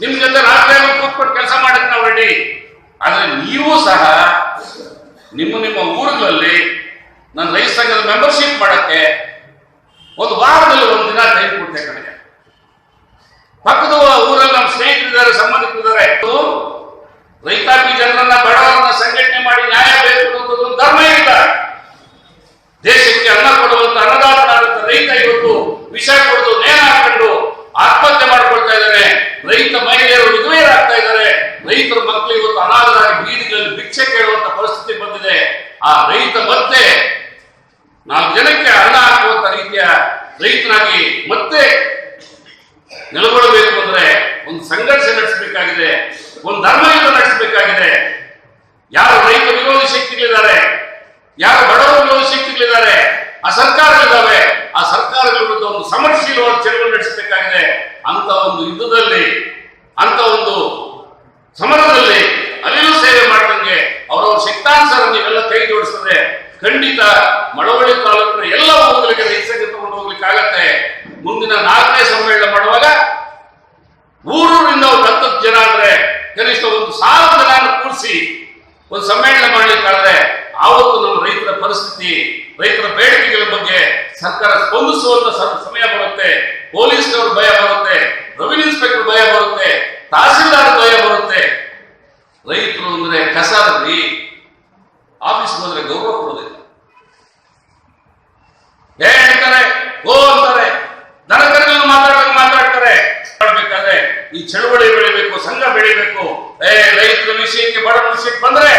ನಿಮ್ ಜೊತೆ ರಾತ್ರಿ ಕೂತ್ಕೊಂಡು ಕೆಲಸ ಮಾಡಕ್ ನಾವು ರೆಡಿ ಆದ್ರೆ ನೀವು ಸಹ ನಿಮ್ಮ ನಿಮ್ಮ ಊರುಗಳಲ್ಲಿ ನನ್ನ ರೈತ ಸಂಘದ ಮೆಂಬರ್ಶಿಪ್ ಮಾಡಕ್ಕೆ ಒಂದು ವಾರದಲ್ಲಿ ಒಂದು ದಿನ ಟೈಮ್ ಕೊಟ್ಟೆ ಕಡೆಗೆ ಪಕ್ಕದ ಊರಲ್ಲಿ ನಮ್ಮ ಸ್ನೇಹಿತರಿದ್ದಾರೆ, ಸಂಬಂಧಿಕರಿದ್ದಾರೆ. ರೈತಾಪಿ ಜನರನ್ನ ಬಡವರನ್ನ ಸಂಘಟನೆ ಮಾಡಿ ನ್ಯಾಯ ಬೇಕು ಅನ್ನೋದು ಧರ್ಮ ಇಲ್ಲ ದೇಶಕ್ಕೆ ಅನ್ನ ಕೊಡುವಂತ ಅನ್ನದಾತನಾದಂತ ರೈತ ಇವತ್ತು ವಿಷ ಕೊಡದು ನೇಣ ಹಾಕೊಂಡು ಆತ್ಮಹತ್ಯೆ ಮಾಡ್ಕೊಳ್ತಾ ಇದ್ದಾರೆ ರೈತ ಮಹಿಳೆಯರು ವಿಧವೆಯರಾಗ್ತಾ ಇದ್ದಾರೆ. ರೈತರ ಮಕ್ಕಳು ಇವತ್ತು ಅನಾಥರಾಗಿ ಬೀದಿಗಳಲ್ಲಿ ಭಿಕ್ಷೆ ಕೇಳುವಂತ ಪರಿಸ್ಥಿತಿ ಬಂದಿದೆ. ಆ ರೈತ ಮತ್ತೆ ನಾಲ್ಕು ಜನಕ್ಕೆ ಅನ್ನ ಹಾಕುವಂತ ರೀತಿಯ ರೈತನಾಗಿ ಮತ್ತೆ ನೆಲೆಗೊಳ್ಳಬೇಕು ಅಂದ್ರೆ ಒಂದು ಸಂಘರ್ಷ ನಡೆಸಬೇಕಾಗಿದೆ, ಒಂದು ಧರ್ಮಯುದ್ಧ ನಡೆಸಬೇಕಾಗಿದೆ. ಯಾರು ರೈತ ವಿರೋಧಿ ಶಕ್ತಿಗಳಿದ್ದಾರೆ, ಯಾರು ಬಡವರ ವಿರೋಧಿ ಶಕ್ತಿಗಳಿದ್ದಾರೆ, ಆ ಸರ್ಕಾರಗಳಿದ್ದಾವೆ. ಆ ಸರ್ಕಾರಗಳ ವಿರುದ್ಧ ಒಂದು ಸಮರಶೀಲವಾದ ಚಳವಳಿ ನಡೆಸಬೇಕಾಗಿದೆ. ಅಂತ ಒಂದು ಯುದ್ಧದಲ್ಲಿ, ಅಂತ ಒಂದು ಸಮರದಲ್ಲಿ ಅಲ್ಲಿಯೂ ಸೇವೆ ಮಾಡಿದಂಗೆ ಅವರವರ ಶಕ್ತಾನುಸಾರ ನೀವೆಲ್ಲ ಕೈ ಜೋಡಿಸಿದ್ರೆ ಖಂಡಿತ ಮಳವಳ್ಳಿ ತಾಲೂಕಿನ ಎಲ್ಲ ಊರುಗಳಿಗೆ ರೈತ ಸಂಘ ತಗೊಂಡು ಹೋಗ್ಲಿಕ್ಕೆ ಆಗತ್ತೆ. ಮುಂದಿನ ನಾಲ್ಕನೇ ಸಮ್ಮೇಳನ ಮಾಡುವಾಗ ಊರೂರಿಂದ ಒಂದು ಹತ್ತತ್ತು ಜನ ಅಂದ್ರೆ ಕನಿಷ್ಠ ಒಂದು ಸಾವಿರ ಜನ ಕೂರಿಸಿ ಒಂದು ಸಮ್ಮೇಳನ ಮಾಡ್ಲಿಕ್ಕಾದ್ರೆ ಆವತ್ತು ನಮ್ಮ ರೈತರ ಪರಿಸ್ಥಿತಿ, ರೈತರ ಬೇಡಿಕೆಗಳ ಬಗ್ಗೆ ಸರ್ಕಾರ ಸ್ಪಂದಿಸುವಂತ ಸಮಯ ಬರುತ್ತೆ. ಪೊಲೀಸ್ನವ್ರ ಭಯ ಬರುತ್ತೆ ರೆವಿನ್ಯೂ ಇನ್ಸ್ಪೆಕ್ಟರ್ ಭಯ ಬರುತ್ತೆ, ತಹಸೀಲ್ದಾರ್ ಭಯ ಬರುತ್ತೆ. ರೈತರು ಅಂದ್ರೆ ಕಸರಲ್ಲಿ ಆಫೀಸ್ ಬಂದ್ರೆ ಗೌರವ ಕೊಡೋದಿಲ್ಲ ಹೇಳ್ತಾರೆ ಓ ಅಂತಾರೆ. ಮಾತಾಡುವಾಗ ಮಾತಾಡ್ತಾರೆ. ಮಾಡ್ಬೇಕಾದ್ರೆ ಈ ಚಳುವಳಿ ಬೆಳಿಬೇಕು, ಸಂಘ ಬೆಳಿಬೇಕು. ಏ, ರೈತರ ವಿಷಯಕ್ಕೆ ಬಡ ವಿಷಯಕ್ಕೆ ಬಂದ್ರೆ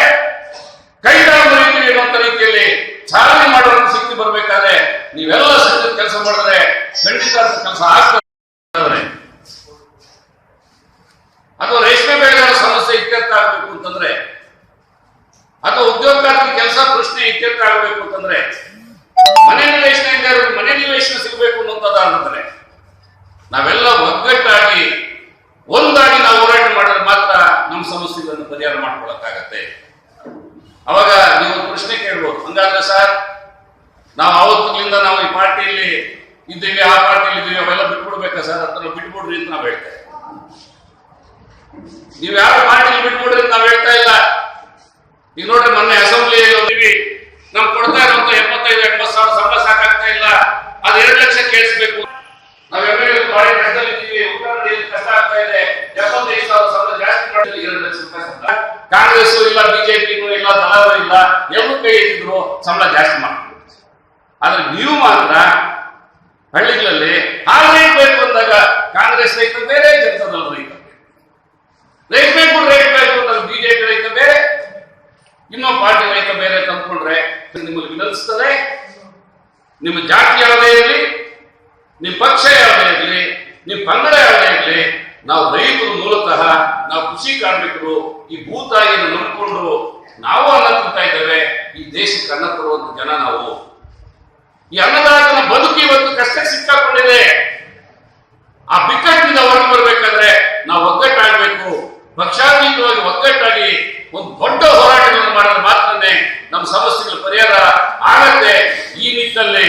ಕೈ ಮುರಿತೀವಿ ಅನ್ನುವಂತ ರೀತಿಯಲ್ಲಿ ಚಾಲನೆ ಮಾಡುವಂತ ಶಕ್ತಿ ಬರ್ಬೇಕಾದ್ರೆ ನೀವೆಲ್ಲ ಸಂಘದ ಕೆಲಸ ಮಾಡಿದ್ರೆ ಖಂಡಿತ ಕೆಲಸ ಆಗ್ತದೆ ಅಥವಾ ರೇಷ್ಮೆ ಬೆಳೆಗಾರರ ಸಮಸ್ಯೆ ಇತ್ಯರ್ಥ ಆಗಬೇಕು ಅಂತಂದ್ರೆ, ಅಥವಾ ಉದ್ಯೋಗಕ್ಕಾಗಿ ಕೆಲಸ ಪ್ರಶ್ನೆ ಇತ್ಯರ್ಥ ಆಗಬೇಕು ಅಂತಂದ್ರೆ, ಮನೆ ನಿವೇಶನ ಇದ್ದಾರೆ ಮನೆ ನಿವೇಶನ ಸಿಗಬೇಕು ಅನ್ನೋಂಥದ್ದಾದ್ರೆ ನಾವೆಲ್ಲ ಒಗ್ಗಟ್ಟಾಗಿ, ಒಂದಾಗಿ ನಾವು ಹೋರಾಟ ಮಾಡಿದ್ರೆ ಮಾತ್ರ ನಮ್ಮ ಸಮಸ್ಯೆಗಳನ್ನು ಪರಿಹಾರ ಮಾಡ್ಕೊಳಕ್ಕಾಗತ್ತೆ. ಅವಾಗ ನೀವು ಪ್ರಶ್ನೆ ಕೇಳ್ಬೋದು, ಹಂಗಾದ್ರೆ ಸರ್, ನಾವು ಅವತ್ತಿನಿಂದ ನಾವು ಈ ಪಾರ್ಟಿಯಲ್ಲಿ ಇದ್ದೀವಿ, ಆ ಪಾರ್ಟಿಯಲ್ಲಿ ಇದ್ದೀವಿ, ಅವೆಲ್ಲ ಬಿಟ್ಬಿಡ್ಬೇಕಾ ಸರ್? ಅದನ್ನ ಬಿಟ್ಬಿಡ್ರಿ ಅಂತ ನಾವು ಹೇಳ್ತೇವೆ. ನೀವು ಯಾವ ಪಾರ್ಟಿಲಿ ಬಿಟ್ಬಿಡ್ರಿ ನಾವು ಹೇಳ್ತಾ ಇಲ್ಲ. ಈಗ ನೋಡ್ರಿ ಮೊನ್ನೆ ಹೋಗಿವಿ ನಮ್ಗೆ ಕೊಡ್ತಾ ಇರುವಂತ ಎಪ್ಪತ್ತೈದು, ಎಂಬತ್ತು ಸಾವಿರ ಸಂಬಳ ಸಾಕಾಗ್ತಾ ಇಲ್ಲ. ಅದ್ ಎರಡು ಲಕ್ಷ ಕೇಳಿಸ್ಬೇಕು. ನಾವು ಎಂ ಎಲ್ ಬಾಡಿ ಕಷ್ಟದಲ್ಲಿ ಇದ್ದೀವಿ. ಉತ್ತರದಲ್ಲಿ ಕಷ್ಟ ಆಗ್ತಾ ಇದೆ. ಎಪ್ಪತ್ತೈದು ಸಾವಿರ ಸಂಬಳ ಜಾಸ್ತಿ ಮಾಡಿದ್ರೆ ಎರಡು ಲಕ್ಷ ಕಾಂಗ್ರೆಸ್ ಇಲ್ಲ ಬಿಜೆಪಿನೂ ಇಲ್ಲ, ದಳರು ಇಲ್ಲ. ಎಲ್ಲರೂ ಕೈ ಎತ್ತಿದ್ರು ಸಂಬಳ ಜಾಸ್ತಿ ಮಾಡ್ತಾರೆ ಆದ್ರೆ ನೀವು ಮಾತ್ರ ಹಳ್ಳಿಗಳಲ್ಲಿ ರೇಟ್ ಬೇಕು ಅಂದಾಗ ಕಾಂಗ್ರೆಸ್ ರೈತರು ಬೇರೆ ಜನತಾದಳ ರೈತ ಬೇಕು ರೈತ ಬೇಕು ಅಂದಾಗ ಬಿಜೆಪಿ ರೈತ ಬೇರೆ, ಇನ್ನೊಂದು ಪಾರ್ಟಿ ರೈತ ಬೇರೆ ತಂದ್ಕೊಂಡ್ರೆ ನಿಮ್ಮಲ್ಲಿ ವಿನಂತಿಸ್ತದೆ. ನಿಮ್ಮ ಜಾತಿ ಯಾವುದೇ ಇರಲಿ, ನಿಮ್ಮ ಪಕ್ಷ ಯಾವುದೇ ಇರಲಿ, ನಿಮ್ಮ ಪಂಗಡ ಯಾವುದೇ ಇರಲಿ, ನಾವು ರೈತರು ಮೂಲತಃ, ನಾವು ಕೃಷಿ ಕಾರ್ಮಿಕರು, ಈ ಭೂತಾಯಿಯನ್ನು ನಂಬಿಕೊಂಡು ನಾವು ಅನ್ನ ತಿಂತಾ ಇದ್ದೇವೆ. ಈ ದೇಶಕ್ಕೆ ಅನ್ನ ಕೊಡುವಂತ ಜನ ನಾವು. ಈ ಅನ್ನದಾತನ ಬದುಕು ಇವತ್ತು ಕಷ್ಟಕ್ಕೆ ಸಿಕ್ಕಾಕೊಂಡಿದೆ. ಆ ಬಿಕ್ಕಟ್ಟಿನಿಂದ ಒಂದು ದೊಡ್ಡ ಹೋರಾಟಗಳನ್ನು ಮಾಡಿದ್ರೆ ಮಾತ್ರನೇ ನಮ್ಮ ಸಮಸ್ಯೆಗಳ ಪರಿಹಾರ ಆಗತ್ತೆ. ಈ ನಿಟ್ಟಿನಲ್ಲಿ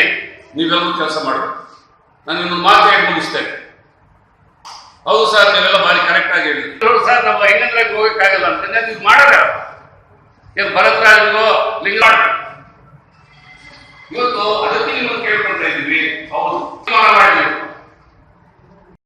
ನೀವೆಲ್ಲರೂ ಕೆಲಸ ಮಾಡಬೇಕು ನಾನು ಇನ್ನೊಂದು ಮಾತು ಹೇಳಿ ಮುಗಿಸ್ತೇನೆ. ಹೌದು ಸರ್ ನೀವೆಲ್ಲ ಭಾರಿ ಕರೆಕ್ಟ್ ಆಗಿ ಹೇಳಿದ್ರಿ. ಸರ್ ನಾವು ಐನಂದ್ರಾಗ ಹೋಗಕ್ಕಾಗಲ್ಲ ಅಂತಂದ್ರೆ ನೀವು ಮಾಡೋಣ ಏನು ಭರತರಾಜನಿಗೋ ಲಿಂಗ ಇವತ್ತು ಅದಕ್ಕೆ ನಿಮ್ಮನ್ನು ಕೇಳ್ಕೊಳ್ತಾ ಇದ್ದೀವಿ. ಹೌದು. ಮಾಡಬೇಕು